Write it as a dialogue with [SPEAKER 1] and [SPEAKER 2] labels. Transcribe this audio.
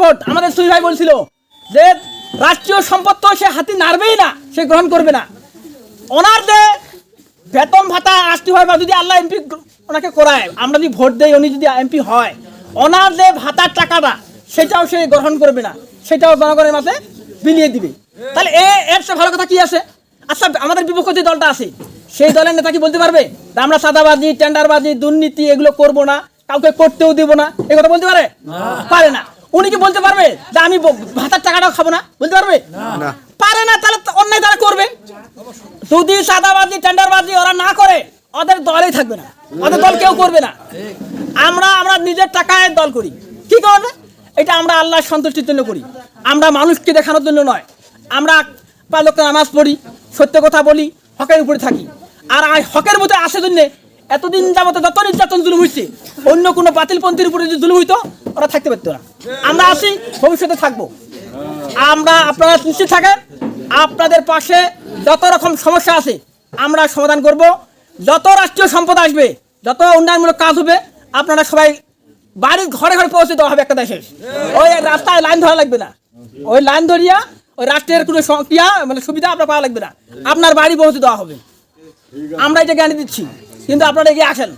[SPEAKER 1] Vote আমাদের সুই ভাই বলছিল যে রাষ্ট্রীয় সম্পদ তো সে হাতি নাড়বেই না সে গ্রহণ করবে না। ওনার যে বেতন ভাতা আসতে হয় বা যদি আল্লাহ এমপি ওনাকে করায় আমরা যদি ভোট দেই উনি যদি এমপি হয় ওনার যে ভাতার টাকাটা সেটাও সে গ্রহণ করবে না সেটাও জনগণের মাঝে বিলিয়ে দিবে। তাহলে এ এর চেয়ে ভালো কথা কি আছে? আচ্ছা আমাদের বিপক্ষ যে দলটা আছে সেই দলের নেতা কি বলতে পারবে? আমরা সাদাবাজি টেন্ডারবাজি দুর্নীতি এগুলো করব না কাউকে করতেও দেবো না এই কথা বলতে পারে? পারে না। উনি কি বলতে পারবে যে আমি ভাতার টাকাটাও খাব না? বলতে পারবে? পারে না তাহলে অন্যায় তারা করবে। যদি সাদাবাজি টেন্ডারবাজি ওরা না করে ওদের দলই থাকবে না। ওদের দল কেউ করবে না। আমরা আমরা নিজের টাকায় দল করি। কি কারণে? এটা আমরা আল্লাহ সন্তুষ্টির জন্য করি। আমরা মানুষকে দেখানোর জন্য নয়। আমরা পাঁচ নামাজ পড়ি সত্য কথা বলি হকের উপরে থাকি। আর হকের মধ্যে আসে জন্যে এতদিন যাবত যত নির্যাতন জুলুম হয়েছে অন্য কোনো বাতিলপন্থীর উপরে যদি জুলুম হইতো ওরা থাকতে পারতো না। আমরা আসি ভবিষ্যতে থাকব। আমরা আপনারা নিশ্চিত থাকেন, আপনাদের পাশে যত রকম সমস্যা আছে, আমরা সমাধান করব। যত রাষ্ট্রীয় সম্পদ আসবে, যত উন্নয়নমূলক কাজ হবে, আপনারা সবাই বাড়ির ঘরে ঘরে পৌঁছে দেওয়া হবে একটা দেশের। ওই রাস্তায় লাইন ধরা লাগবে না। ওই লাইন ধরিয়া, ওই রাষ্ট্রের কোনো সংক্রিয়া মানে সুবিধা আপনার পাওয়া লাগবে না। আপনার বাড়ি পৌঁছে দেওয়া হবে। আমরা এটা গ্যারান্টি দিচ্ছি, কিন্তু আপনারা এগিয়ে আসেন।